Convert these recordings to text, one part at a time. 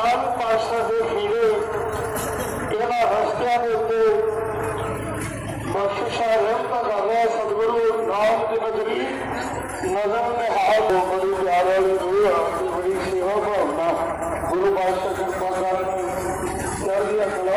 ਗੁਰੂ ਨਾਨਕ ਪਾਤਸ਼ਾਹ ਦੇ ਖੀੜੇ ਇਹਨਾਂ ਰਸਤਿਆਂ ਦੇ ਉੱਤੇ ਬਖਸ਼ਿਸ਼ਾ ਰਹਿਮਤਾਂ ਕਰ ਰਿਹਾ ਸਤਿਗੁਰੂ ਨਾਮ ਦੀ ਬਦਰੀ ਨਜ਼ਰ ਨਿਹਾਲ ਹੋ ਬੜੀ ਪਿਆਰ ਵਾਲੀ ਰੂਹ ਆ ਤੇ ਬੜੀ ਸੇਵਾ ਭਾਵਨਾ ਗੁਰੂ ਪਾਤਸ਼ਾਹ ਕਿਰਪਾ ਕਰਨ ਚੜ੍ਹਦੀਆਂ ਕਲਾ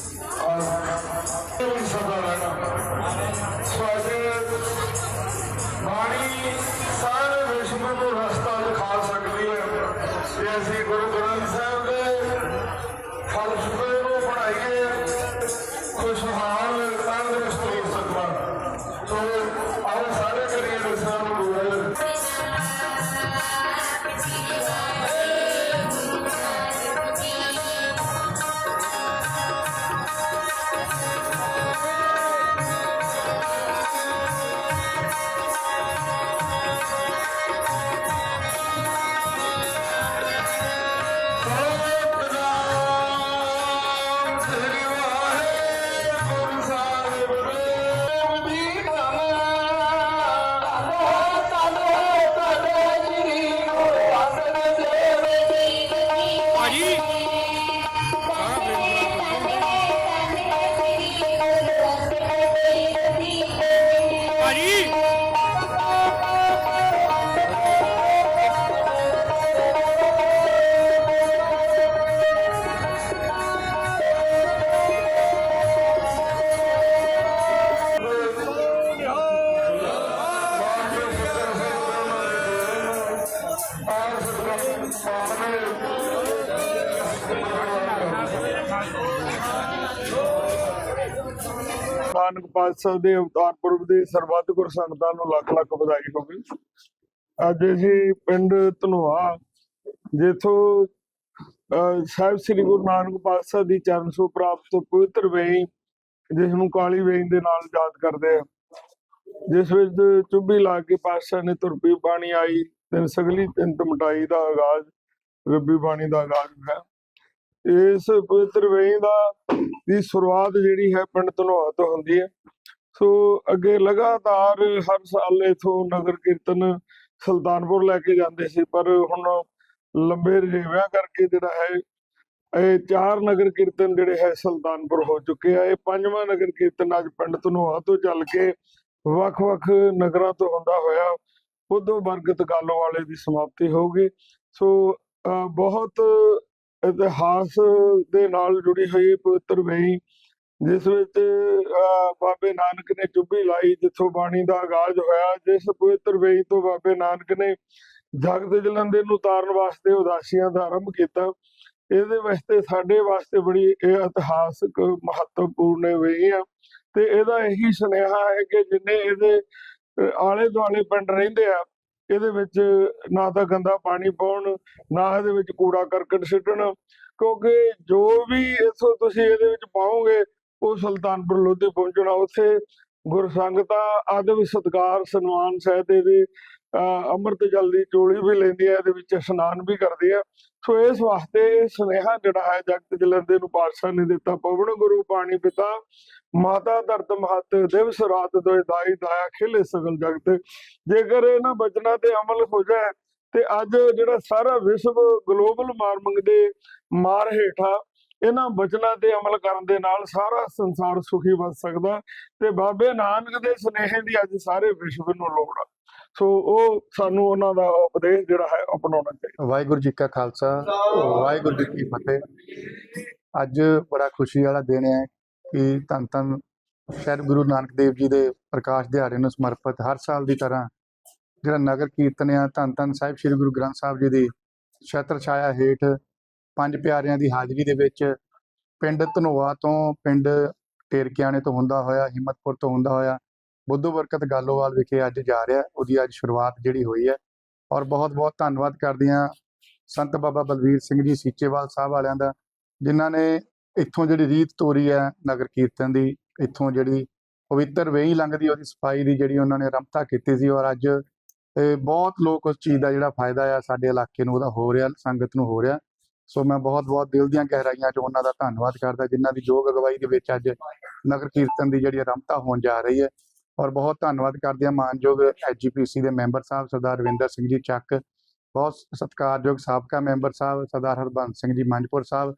ਨਾਨਕ ਪਾਤਸ਼ਾਹ ਦੇ ਅਵਤਾਰ ਪੁਰਬ ਦੀ ਸਰਬੱਤ ਗੁਰ ਸੰਗਤਾਂ ਨੂੰ ਲੱਖ ਲੱਖ ਵਧਾਈ ਹੋਵੇ। ਅੱਜ ਅਸੀਂ ਪਿੰਡ ਧਨੋਆ ਜਿੱਥੋਂ ਅਹ, ਸਾਹਿਬ ਸ੍ਰੀ ਗੁਰੂ ਨਾਨਕ ਪਾਤਸ਼ਾਹ ਦੀ ਚਰਨ ਸੋ ਪ੍ਰਾਪਤ ਪਵਿੱਤਰ ਵੇਈ ਜਿਸ ਨੂੰ ਕਾਲੀ ਵੇਈ ਦੇ ਨਾਲ ਯਾਦ ਕਰਦੇ ਆ ਜਿਸ ਵਿੱਚ ਚੁੱਭੀ ਲਾ ਕੇ ਪਾਤਸ਼ਾਹ ਨੇ ਤੁਰਪੀ ਪਾਣੀ ਆਈ। ਤਿੰਨ ਸਗਲੀ, ਤਿੰਨ ਮਟਾਈ ਦਾ ਆਗਾਜ਼, ਰੱਬੀ ਬਾਣੀ ਦਾ ਆਗਾਜ਼ ਹੈ। ਇਸ ਪਵਿੱਤਰ ਵੇਈ ਦਾ ਦੀ ਸ਼ੁਰੂਆਤ ਜਿਹੜੀ ਹੈ ਪਿੰਡ ਧਨੋਆ ਤੋਂ ਹੁੰਦੀ ਹੈ। ਸੋ ਅੱਗੇ ਲਗਾਤਾਰ ਹਰ ਸਾਲ ਇਥੋਂ ਨਗਰ ਕੀਰਤਨ ਸੁਲਤਾਨਪੁਰ ਲੈ ਕੇ ਜਾਂਦੇ ਸੀ, ਪਰ ਹੁਣ ਲੰਬੇ ਰਜੇਵਿਆਂ ਕਰਕੇ ਜਿਹੜਾ ਹੈ, ਇਹ ਚਾਰ ਨਗਰ ਕੀਰਤਨ ਜਿਹੜੇ ਹੈ ਸੁਲਤਾਨਪੁਰ ਹੋ ਚੁੱਕੇ ਆ। ਇਹ ਪੰਜਵਾਂ ਨਗਰ ਕੀਰਤਨ ਅੱਜ ਪਿੰਡ ਧਨੋਆ ਤੋਂ ਚੱਲ ਕੇ ਵੱਖ-ਵੱਖ ਨਗਰਾਂ ਤੋਂ ਹੁੰਦਾ ਹੋਇਆ। ਉਦੋਂ ਬਰਗਤ ਗਾਲੋ ਵਾਲੇ ਦੀ ਸਮਾਪਤੀ ਹੋਊਗੀ ਸੋ ਬਹੁਤ ਇਤਿਹਾਸ ਦੇ ਨਾਲ ਜੁੜੀ ਹੋਈ ਪਵਿੱਤਰ ਵੇਈ ਜਿਸ ਵਿੱਚ ਬਾਬੇ ਨਾਨਕ ਨੇ ਚੁੱਭੀ ਲਾਈ, ਜਿੱਥੋਂ ਬਾਣੀ ਦਾ ਆਗਾਜ਼ ਹੋਇਆ, ਜਿਸ ਪਵਿੱਤਰ ਵੇਈ ਤੋਂ ਬਾਬੇ ਨਾਨਕ ਨੇ ਜਗਤ ਜਲੰਧਰ ਨੂੰ ਤਾਰਨ ਵਾਸਤੇ ਉਦਾਸੀਆਂ ਦਾ ਆਰੰਭ ਕੀਤਾ। ਇਹਦੇ ਵਾਸਤੇ, ਸਾਡੇ ਵਾਸਤੇ ਬੜੀ ਇਹ ਇਤਿਹਾਸਕ ਮਹੱਤਵਪੂਰਨ ਵੇਈ ਆ। ਤੇ ਇਹਦਾ ਇਹੀ ਸੁਨੇਹਾ ਹੈ ਕਿ ਜਿੰਨੇ ਇਹਦੇ ਆਲੇ ਦੁਆਲੇ ਪਿੰਡ ਰਹਿੰਦੇ ਆ, ਇਹਦੇ ਵਿੱਚ ਨਾ ਤਾਂ ਗੰਦਾ ਪਾਣੀ ਪਾਉਣ, ਨਾ ਇਹਦੇ ਵਿੱਚ ਕੂੜਾ ਕਰਕਟ ਸਿੱਟਣ, ਕਿਉਂਕਿ ਜੋ ਵੀ ਇਥੋਂ ਤੁਸੀਂ ਇਹਦੇ ਵਿੱਚ ਪਾਓਗੇ, ਉਹ ਸੁਲਤਾਨਪੁਰ ਲੋਧੀ ਪਹੁੰਚਣਾ, ਉੱਥੇ ਗੁਰ ਸੰਗਤਾਂ ਆਦਬ ਸਤਕਾਰ, ਸਨਮਾਨ ਸਹਿਤ ਇਹਦੇ ਅਹ ਅੰਮ੍ਰਿਤ ਜਲ ਦੀ ਚੋਲੀ ਵੀ ਲੈਂਦੀ ਹੈ ਇਹਦੇ ਵਿੱਚ ਇਸ਼ਨਾਨ ਵੀ ਕਰਦੀ ਹੈ ਸੋ ਇਸ ਵਾਸਤੇ ਸੁਨੇਹਾ ਜਿਹੜਾ ਹੈ, ਜਗਤ ਜਲੰਦੇ ਨੂੰ ਪਾਤਸ਼ਾਹ ਨੇ ਦਿੱਤਾ, ਪਵਨ ਗੁਰੂ, ਪਾਣੀ ਪਿਤਾ ਮਾਤਾ ਦਰਦ ਮਹਤ ਦਿਵਸ ਰਾਤ ਦੋਇ ਦਾਈ ਦਾਇਆ ਖਿਲੇ ਸਗਲ ਜਗਤ। ਜੇਕਰ ਇਹਨਾਂ ਬਚਨਾਂ ਤੇ ਅਮਲ ਹੋ ਜਾਏ, ਤੇ ਅੱਜ ਜਿਹੜਾ ਸਾਰਾ ਵਿਸ਼ਵ ਗਲੋਬਲ ਵਾਰਮਿੰਗ ਦੇ ਮਾਰ ਹੇਠਾਂ ਇਹਨਾਂ ਬਚਨਾਂ ਤੇ ਅਮਲ ਕਰਨ ਦੇ ਨਾਲ ਸਾਰਾ ਸੰਸਾਰ ਸੁਖੀ ਬਣ ਸਕਦਾ ਤੇ ਬਾਬੇ ਨਾਨਕ ਦੇ ਸੁਨੇਹੇ ਦੀ ਅੱਜ ਸਾਰੇ ਵਿਸ਼ਵ ਨੂੰ ਲੋੜ ਆ। ਸੋ ਉਹ ਸਾਨੂੰ ਉਹਨਾਂ ਦਾ ਉਪਦੇਸ਼ ਜਿਹੜਾ ਹੈ ਅਪਣਾਉਣਾ ਚਾਹੀਦਾ। ਵਾਹਿਗੁਰੂ ਜੀ ਕਾ ਖਾਲਸਾ, ਵਾਹਿਗੁਰੂ ਜੀ ਕੀ ਫਤਿਹ। ਅੱਜ ਬੜਾ ਖੁਸ਼ੀ ਵਾਲਾ ਦਿਨ ਹੈ ਕਿ ਧੰਨ ਧੰਨ ਸ਼ਹਿਰ ਗੁਰੂ ਨਾਨਕ ਦੇਵ ਜੀ ਦੇ ਪ੍ਰਕਾਸ਼ ਦਿਹਾੜੇ ਨੂੰ ਸਮਰਪਿਤ ਹਰ ਸਾਲ ਦੀ ਤਰ੍ਹਾਂ ਜਿਹੜਾ ਨਗਰ ਕੀਰਤਨ ਆ, ਧੰਨ ਧੰਨ ਸਾਹਿਬ ਸ੍ਰੀ ਗੁਰੂ ਗ੍ਰੰਥ ਸਾਹਿਬ ਜੀ ਦੀ ਛਤਰ ਛਾਇਆ ਹੇਠ ਪੰਜ ਪਿਆਰਿਆਂ ਦੀ ਹਾਜ਼ਰੀ ਦੇ ਵਿੱਚ ਪਿੰਡ ਧਨੋਆ ਤੋਂ ਪਿੰਡ ਟੇਰਕਿਆਣੇ ਤੋਂ ਹੁੰਦਾ ਹੋਇਆ, ਹਿੰਮਤਪੁਰ ਤੋਂ ਹੁੰਦਾ ਹੋਇਆ, ਬੁੱਧੂ ਬਰਕਤ ਗਾਲੋਵਾਲ ਵਿਖੇ ਅੱਜ ਜਾ ਰਿਹਾ, ਉਹਦੀ ਅੱਜ ਸ਼ੁਰੂਆਤ ਜਿਹੜੀ ਹੋਈ ਹੈ। ਔਰ ਬਹੁਤ ਬਹੁਤ ਧੰਨਵਾਦ ਕਰਦੇ ਹਾਂ ਸੰਤ ਬਾਬਾ ਬਲਵੀਰ ਸਿੰਘ ਜੀ, ਸੀਚੇਵਾਲ ਸਾਹਿਬ ਵਾਲਿਆਂ ਦਾ, ਜਿਨ੍ਹਾਂ ਨੇ ਇੱਥੋਂ ਜਿਹੜੀ ਰੀਤ ਤੋਰੀ ਹੈ ਨਗਰ ਕੀਰਤਨ ਦੀ, ਇੱਥੋਂ ਜਿਹੜੀ ਪਵਿੱਤਰ ਵੇਹੀ ਲੰਘਦੀ ਉਹਦੀ ਸਫ਼ਾਈ ਦੀ ਜਿਹੜੀ ਉਹਨਾਂ ਨੇ ਰਮਤਾ ਕੀਤੀ ਸੀ ਔਰ ਅੱਜ ਬਹੁਤ ਲੋਕ ਉਸ ਚੀਜ਼ ਦਾ ਜਿਹੜਾ ਫਾਇਦਾ ਆ ਸਾਡੇ ਇਲਾਕੇ ਨੂੰ, ਉਹਦਾ ਹੋ ਰਿਹਾ, ਸੰਗਤ ਨੂੰ ਹੋ ਰਿਹਾ। ਸੋ ਮੈਂ ਬਹੁਤ ਬਹੁਤ ਦਿਲ ਦੀਆਂ ਗਹਿਰਾਈਆਂ 'ਚ ਉਹਨਾਂ ਦਾ ਧੰਨਵਾਦ ਕਰਦਾ, ਜਿਨ੍ਹਾਂ ਦੀ ਯੋਗ ਅਗਵਾਈ ਦੇ ਵਿੱਚ ਅੱਜ ਨਗਰ ਕੀਰਤਨ ਦੀ ਜਿਹੜੀ ਰਮਤਾ ਹੋਣ ਜਾ ਰਹੀ ਹੈ। ਔਰ ਬਹੁਤ ਧੰਨਵਾਦ ਕਰਦੇ ਆ ਮਾਨਯੋਗ ਐਜੀਪੀਸੀ ਦੇ ਮੈਂਬਰ ਸਾਹਿਬ, ਸਰਦਾਰ ਰਵਿੰਦਰ ਸਿੰਘ ਜੀ ਚੱਕ, ਬਹੁਤ ਸਤਿਕਾਰਯੋਗ ਸਾਬਕਾ ਮੈਂਬਰ ਸਾਹਿਬ, ਸਰਦਾਰ ਹਰਬੰਸ ਸਿੰਘ ਜੀ ਮੰਜਪੁਰ ਸਾਹਿਬ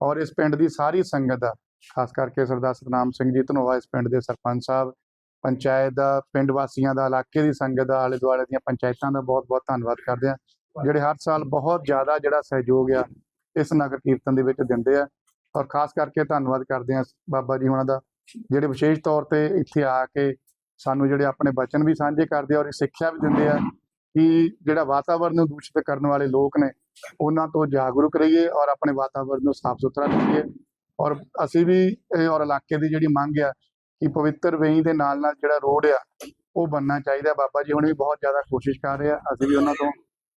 ਔਰ ਇਸ ਪਿੰਡ ਦੀ ਸਾਰੀ ਸੰਗਤ ਦਾ ਖਾਸ ਕਰਕੇ ਸਰਦਾਰ ਸਤਨਾਮ ਸਿੰਘ ਜੀ ਧਨੋਆ ਇਸ ਪਿੰਡ ਦੇ ਸਰਪੰਚ ਸਾਹਿਬ, ਪੰਚਾਇਤ ਦਾ, ਪਿੰਡ ਵਾਸੀਆਂ ਦਾ, ਇਲਾਕੇ ਦੀ ਸੰਗਤ ਦਾ ਆਲੇ ਦੁਆਲੇ ਦੀਆਂ ਪੰਚਾਇਤਾਂ ਦਾ ਬਹੁਤ ਬਹੁਤ ਧੰਨਵਾਦ ਕਰਦੇ ਹਾਂ ਜਿਹੜੇ ਹਰ ਸਾਲ ਬਹੁਤ ਜ਼ਿਆਦਾ ਜਿਹੜਾ ਸਹਿਯੋਗ ਆ, ਇਸ ਨਗਰ ਕੀਰਤਨ ਦੇ ਵਿੱਚ ਦਿੰਦੇ ਆ, ਔਰ ਖਾਸ ਕਰਕੇ ਧੰਨਵਾਦ ਕਰਦੇ ਹਾਂ ਬਾਬਾ ਜੀ ਉਹਨਾਂ ਦਾ, ਜਿਹੜੇ ਵਿਸ਼ੇਸ਼ ਤੌਰ ਤੇ ਇੱਥੇ ਆ ਕੇ ਸਾਨੂੰ ਜਿਹੜੇ ਆਪਣੇ ਬਚਨ ਵੀ ਸਾਂਝੇ ਕਰਦੇ ਆ, ਔਰ ਇਹ ਸਿੱਖਿਆ ਵੀ ਦਿੰਦੇ ਆ, ਕਿ ਜਿਹੜਾ ਵਾਤਾਵਰਨ ਨੂੰ ਦੂਸ਼ਿਤ ਕਰਨ ਵਾਲੇ ਲੋਕ ਨੇ ਉਹਨਾਂ ਤੋਂ ਜਾਗਰੂਕ ਰਹੀਏ ਔਰ ਆਪਣੇ ਵਾਤਾਵਰਣ ਨੂੰ ਸਾਫ਼ ਸੁਥਰਾ ਰੱਖੀਏ। ਔਰ ਅਸੀਂ ਵੀ ਔਰ ਇਲਾਕੇ ਦੀ ਜਿਹੜੀ ਮੰਗ ਆ ਕਿ ਪਵਿੱਤਰ ਵੇਈ ਦੇ ਨਾਲ ਨਾਲ ਜਿਹੜਾ ਰੋਡ ਆ, ਉਹ ਬਣਨਾ ਚਾਹੀਦਾ। ਬਾਬਾ ਜੀ ਹੁਣ ਵੀ ਬਹੁਤ ਜ਼ਿਆਦਾ ਕੋਸ਼ਿਸ਼ ਕਰ ਰਹੇ ਆ। ਅਸੀਂ ਵੀ ਉਹਨਾਂ ਤੋਂ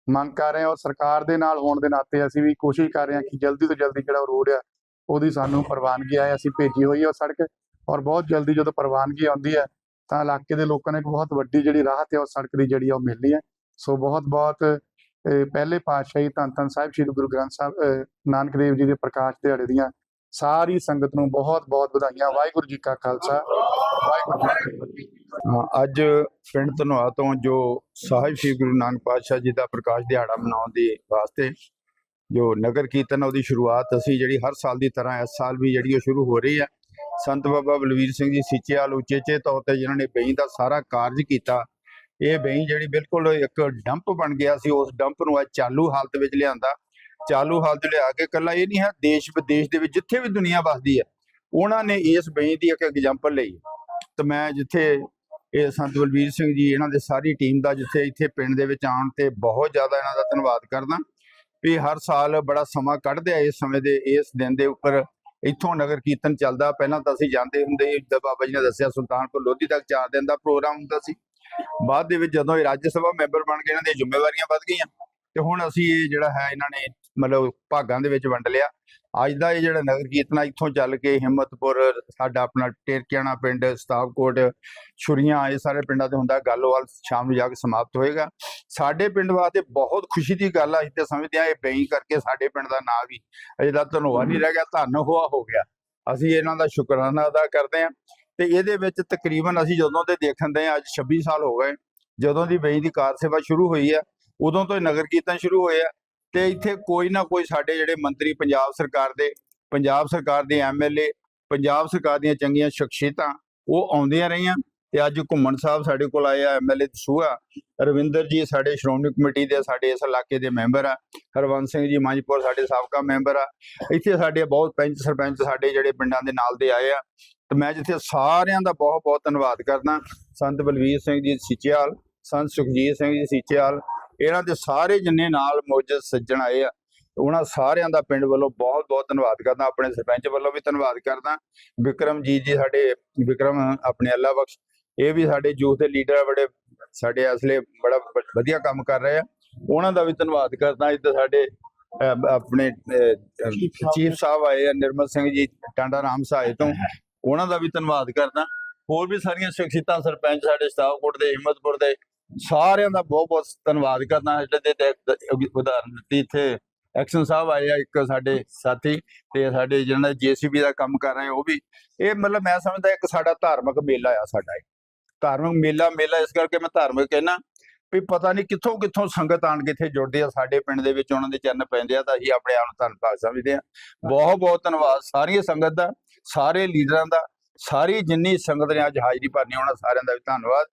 ਮੰਗ ਕਰ ਰਹੇ ਹਾਂ ਔਰ ਸਰਕਾਰ ਦੇ ਨਾਲ ਹੋਣ ਦੇ ਨਾਤੇ ਅਸੀਂ ਵੀ ਕੋਸ਼ਿਸ਼ ਕਰ ਰਹੇ ਹਾਂ ਕਿ ਜਲਦੀ ਤੋਂ ਜਲਦੀ ਜਿਹੜਾ ਰੋਡ ਆ, ਉਹਦੀ ਸਾਨੂੰ ਪ੍ਰਵਾਨਗੀ ਆਏ। ਅਸੀਂ ਭੇਜੀ ਹੋਈ ਹੈ ਉਹ ਸੜਕ ਔਰ ਬਹੁਤ ਜਲਦੀ ਜਦੋਂ ਪ੍ਰਵਾਨਗੀ ਆਉਂਦੀ ਹੈ ਤਾਂ ਇਲਾਕੇ ਦੇ ਲੋਕਾਂ ਨੇ ਇੱਕ ਬਹੁਤ ਵੱਡੀ ਜਿਹੜੀ ਰਾਹਤ ਹੈ ਉਹ ਸੜਕ ਦੀ ਜਿਹੜੀ ਆ ਉਹ ਮਿਲਣੀ ਹੈ ਸੋ ਬਹੁਤ ਬਹੁਤ ਪਹਿਲੇ ਪਾਤਸ਼ਾਹੀ ਧੰਨ ਧੰਨ ਸਾਹਿਬ, ਸ੍ਰੀ ਗੁਰੂ ਗ੍ਰੰਥ ਸਾਹਿਬ ਨਾਨਕ ਦੇਵ ਜੀ ਦੇ ਪ੍ਰਕਾਸ਼ ਦਿਹਾੜੇ ਦੀਆਂ ਸਾਰੀ ਸੰਗਤ ਨੂੰ ਬਹੁਤ ਬਹੁਤ ਵਧਾਈਆਂ। ਵਾਹਿਗੁਰੂ ਜੀ ਕਾ ਖਾਲਸਾ। ਵਾਹਿਗੁਰੂ ਜੀ ਅੱਜ ਪਿੰਡ ਧਨੋਆ ਤੋਂ ਜੋ ਸਾਹਿਬ ਸ੍ਰੀ ਗੁਰੂ ਨਾਨਕ ਪਾਤਸ਼ਾਹ ਜੀ ਦਾ ਪ੍ਰਕਾਸ਼ ਦਿਹਾੜਾ ਮਨਾਉਣ ਦੇ ਵਾਸਤੇ ਜੋ ਨਗਰ ਕੀਰਤਨ ਉਹਦੀ ਸ਼ੁਰੂਆਤ ਅਸੀਂ ਜਿਹੜੀ ਹਰ ਸਾਲ ਦੀ ਤਰ੍ਹਾਂ ਇਸ ਸਾਲ ਵੀ ਜਿਹੜੀ ਉਹ ਸ਼ੁਰੂ ਹੋ ਰਹੀ ਹੈ ਸੰਤ ਬਾਬਾ ਬਲਵੀਰ ਸਿੰਘ ਜੀ ਸੀਚੇਵਾਲ ਉਚੇਚੇ ਤੌਰ ਤੇ ਜਿਨ੍ਹਾਂ ਨੇ ਬਈ ਦਾ ਸਾਰਾ ਕਾਰਜ ਕੀਤਾ ਇਹ ਬਈ ਜਿਹੜੀ ਬਿਲਕੁਲ ਇੱਕ ਡੰਪ ਬਣ ਗਿਆ ਸੀ, ਉਸ ਡੰਪ ਨੂੰ ਅੱਜ ਚਾਲੂ ਹਾਲਤ ਵਿੱਚ ਲਿਆਂਦਾ। ਚਾਲੂ ਹਾਲਤ ਲਿਆ ਕੇ ਕੱਲਾ ਇਹ ਨਹੀਂ ਹੈ, ਦੇਸ਼ ਵਿਦੇਸ਼ ਦੇ ਵਿੱਚ ਜਿੱਥੇ ਵੀ ਦੁਨੀਆ ਵਸਦੀ ਹੈ, ਉਹਨਾਂ ਨੇ ਇਸ ਬਈ ਦੀ ਇੱਕ ਐਗਜ਼ਾਮਪਲ ਲਈ। ਤੇ ਮੈਂ ਜਿੱਥੇ ਇਹ ਸੰਤ ਬਲਵੀਰ ਸਿੰਘ ਜੀ, ਇਹਨਾਂ ਦੇ ਸਾਰੀ ਟੀਮ ਦਾ ਜਿੱਥੇ ਇੱਥੇ ਪਿੰਡ ਦੇ ਵਿੱਚ ਆਉਣ ਤੇ ਬਹੁਤ ਜ਼ਿਆਦਾ ਇਹਨਾਂ ਦਾ ਧੰਨਵਾਦ ਕਰਦਾ। ਵੀ ਹਰ ਸਾਲ ਬੜਾ ਸਮਾਂ ਕੱਢਦੇ ਆ ਇਸ ਸਮੇਂ ਦੇ, ਇਸ ਦਿਨ ਦੇ ਉੱਪਰ। ਇੱਥੋਂ ਨਗਰ ਕੀਰਤਨ ਚੱਲਦਾ, ਪਹਿਲਾਂ ਤਾਂ ਅਸੀਂ ਜਾਂਦੇ ਹੁੰਦੇ ਜਿੱਦਾਂ ਬਾਬਾ ਜੀ ਨੇ ਦੱਸਿਆ ਸੁਲਤਾਨਪੁਰ ਲੋਧੀ ਤੱਕ ਚਾਰ ਦਿਨ ਦਾ ਪ੍ਰੋਗਰਾਮ ਹੁੰਦਾ ਸੀ। ਬਾਅਦ ਦੇ ਵਿੱਚ ਜਦੋਂ ਇਹ ਰਾਜ ਸਭਾ ਮੈਂਬਰ ਬਣ ਕੇ ਇਹਨਾਂ ਦੀਆਂ ਜ਼ਿੰਮੇਵਾਰੀਆਂ ਵੱਧ ਗਈਆਂ, ਤੇ ਹੁਣ ਅਸੀਂ ਇਹ ਜਿਹੜਾ ਹੈ ਇਹਨਾਂ ਨੇ ਮਤਲਬ ਭਾਗਾਂ ਦੇ ਵਿੱਚ ਵੰਡ ਲਿਆ। ਅੱਜ ਦਾ ਇਹ ਜਿਹੜਾ ਨਗਰ ਕੀਰਤਨ ਇੱਥੋਂ ਚੱਲ ਕੇ ਹਿੰਮਤਪੁਰ, ਸਾਡਾ ਆਪਣਾ ਟੇਰਕਿਆਣਾ ਪਿੰਡ, ਸਤਾਵਕੋਟ, ਛੁਰੀਆਂ, ਇਹ ਸਾਰੇ ਪਿੰਡਾਂ ਤੇ ਹੁੰਦਾ ਗਾਲੋਵਾਲ ਸ਼ਾਮ ਨੂੰ ਜਾ ਕੇ ਸਮਾਪਤ ਹੋਏਗਾ। ਸਾਡੇ ਪਿੰਡ ਵਾਸਤੇ ਬਹੁਤ ਖੁਸ਼ੀ ਦੀ ਗੱਲ ਆ, ਅਸੀਂ ਤੇ ਸਮਝਦੇ ਆ ਇਹ ਬਈ ਕਰਕੇ ਸਾਡੇ ਪਿੰਡ ਦਾ ਨਾਂ ਵੀ ਅਜੇ ਦਾ ਧੰਨਵਾਦ ਨਹੀਂ ਰਹਿ ਗਿਆ, ਧੰਨ ਹੋਆ ਹੋ ਗਿਆ। ਅਸੀਂ ਇਹਨਾਂ ਦਾ ਸ਼ੁਕਰਾਨਾ ਅਦਾ ਕਰਦੇ ਹਾਂ। ਤੇ ਇਹਦੇ ਵਿੱਚ ਤਕਰੀਬਨ ਅਸੀਂ ਜਦੋਂ ਦੇ ਦੇਖਣ ਦੇ ਅੱਜ 26 ਸਾਲ ਹੋ ਗਏ। ਜਦੋਂ ਦੀ ਬਈ ਦੀ ਕਾਰ ਸੇਵਾ ਸ਼ੁਰੂ ਹੋਈ ਹੈ ਉਦੋਂ ਤੋਂ ਹੀ ਨਗਰ ਕੀਰਤਨ ਸ਼ੁਰੂ ਹੋਏ ਆ ਤੇ ਇੱਥੇ ਕੋਈ ਨਾ ਕੋਈ ਸਾਡੇ ਜਿਹੜੇ ਮੰਤਰੀ ਪੰਜਾਬ ਸਰਕਾਰ ਦੇ, ਪੰਜਾਬ ਸਰਕਾਰ ਦੇ ਐਮਐਲਏ ਪੰਜਾਬ ਸਰਕਾਰ ਦੀਆਂ ਚੰਗੀਆਂ ਸ਼ਖਸੀਅਤਾਂ, ਉਹ ਆਉਂਦੀਆਂ ਰਹੀਆਂ ਤੇ ਅੱਜ ਘੁੰਮਣ ਸਾਹਿਬ ਸਾਡੇ ਕੋਲ ਆਏ ਆ ਐਮਐਲਏ ਦਸੂਆ ਰਵਿੰਦਰ ਜੀ ਸਾਡੇ ਸ਼੍ਰੋਮਣੀ ਕਮੇਟੀ ਦੇ ਸਾਡੇ ਇਸ ਇਲਾਕੇ ਦੇ ਮੈਂਬਰ ਆ, ਹਰਵੰਸ ਸਿੰਘ ਜੀ ਮੰਜਪੁਰ ਸਾਡੇ ਸਾਬਕਾ ਮੈਂਬਰ ਆ, ਇੱਥੇ ਸਾਡੇ ਬਹੁਤ ਪੰਚ ਸਰਪੰਚ ਸਾਡੇ ਜਿਹੜੇ ਪਿੰਡਾਂ ਦੇ ਨਾਲ ਦੇ ਆਏ ਆ ਤੇ ਮੈਂ ਜਿੱਥੇ ਸਾਰਿਆਂ ਦਾ ਬਹੁਤ ਬਹੁਤ ਧੰਨਵਾਦ ਕਰਦਾ। ਸੰਤ ਬਲਵੀਰ ਸਿੰਘ ਜੀ ਸਿੱਚਿਆਲ ਸੰਤ ਸੁਖਜੀਤ ਸਿੰਘ ਜੀ ਸਿੱਚਿਆਲ ਇਹਨਾਂ ਦੇ ਸਾਰੇ ਜਿੰਨੇ ਨਾਲ ਮੌਜੂਦ ਸੱਜਣ ਆਏ ਆ, ਉਹਨਾਂ ਸਾਰਿਆਂ ਦਾ ਪਿੰਡ ਵੱਲੋਂ ਬਹੁਤ ਬਹੁਤ ਧੰਨਵਾਦ ਕਰਦਾ। ਆਪਣੇ ਸਰਪੰਚ ਵੱਲੋਂ ਵੀ ਧੰਨਵਾਦ ਕਰਦਾ। ਵਿਕਰਮ ਜੀ ਜੀ ਸਾਡੇ, ਵਿਕਰਮ ਆਪਣੇ ਅੱਲਾ ਬਖਸ਼, ਇਹ ਵੀ ਸਾਡੇ ਯੂਥ ਦੇ ਲੀਡਰ ਆ ਬੜੇ, ਸਾਡੇ ਅਸਲੇ ਬੜਾ ਵਧੀਆ ਕੰਮ ਕਰ ਰਹੇ ਆ। ਉਹਨਾਂ ਦਾ ਵੀ ਧੰਨਵਾਦ ਕਰਦਾ। ਇੱਧਰ ਸਾਡੇ ਆਪਣੇ ਚੀਫ ਸਾਹਿਬ ਆਏ ਆ, ਨਿਰਮਲ ਸਿੰਘ ਜੀ, ਟਾਂਡਾ ਰਾਮ ਸਾਹਿਬ ਤੋਂ। ਉਹਨਾਂ ਦਾ ਵੀ ਧੰਨਵਾਦ ਕਰਦਾ। ਹੋਰ ਵੀ ਸਾਰੀਆਂ ਸ਼ਖਸੀਅਤਾਂ ਸਰਪੰਚ ਸਾਡੇ ਸਤਾਵਕੋਟ ਦੇ, ਹਿੰਮਤਪੁਰ ਦੇ, ਸਾਰਿਆਂ ਦਾ ਬਹੁਤ ਬਹੁਤ ਧੰਨਵਾਦ ਕਰਦਾ। ਜਿਹੜੇ ਤੇ ਉਦਾਹਰਨ ਦਿੱਤੀ, ਇੱਥੇ ਐਕਸ਼ਨ ਸਾਹਿਬ ਆਏ ਆ, ਇੱਕ ਸਾਡੇ ਸਾਥੀ ਤੇ ਸਾਡੇ ਜਿਹਨਾਂ ਜੀਸੀਬੀ ਦਾ ਕੰਮ ਕਰ ਰਹੇ ਉਹ ਵੀ। ਇਹ ਮਤਲਬ ਮੈਂ ਸਮਝਦਾ, ਇੱਕ ਸਾਡਾ ਧਾਰਮਿਕ ਮੇਲਾ ਆ ਸਾਡਾ ਇਹ। ਧਾਰਮਿਕ ਮੇਲਾ ਮੇਲਾ ਇਸ ਕਰਕੇ ਮੈਂ ਧਾਰਮਿਕ ਕਹਿਣਾ ਵੀ ਪਤਾ ਨਹੀਂ ਕਿੱਥੋਂ ਕਿੱਥੋਂ ਸੰਗਤ ਆਣ ਕੇ ਇੱਥੇ ਜੁੜਦੀ ਆ। ਸਾਡੇ ਪਿੰਡ ਦੇ ਵਿੱਚ ਉਹਨਾਂ ਦੇ ਚਰਨ ਪੈਂਦੇ ਆ, ਤਾਂ ਅਸੀਂ ਆਪਣੇ ਆਪ ਨੂੰ ਧੰਨਵਾਦ ਸਮਝਦੇ ਆ। ਬਹੁਤ ਬਹੁਤ ਧੰਨਵਾਦ। ਸਾਰੀ ਸੰਗਤ ਦਾ ਸਾਰੇ ਲੀਡਰਾਂ ਦਾ, ਸਾਰੀ ਜਿੰਨੀ ਸੰਗਤ ਨੇ ਅੱਜ ਹਾਜ਼ਰੀ ਭਰਨੀ, ਉਹਨਾਂ ਸਾਰਿਆਂ ਦਾ ਵੀ ਧੰਨਵਾਦ।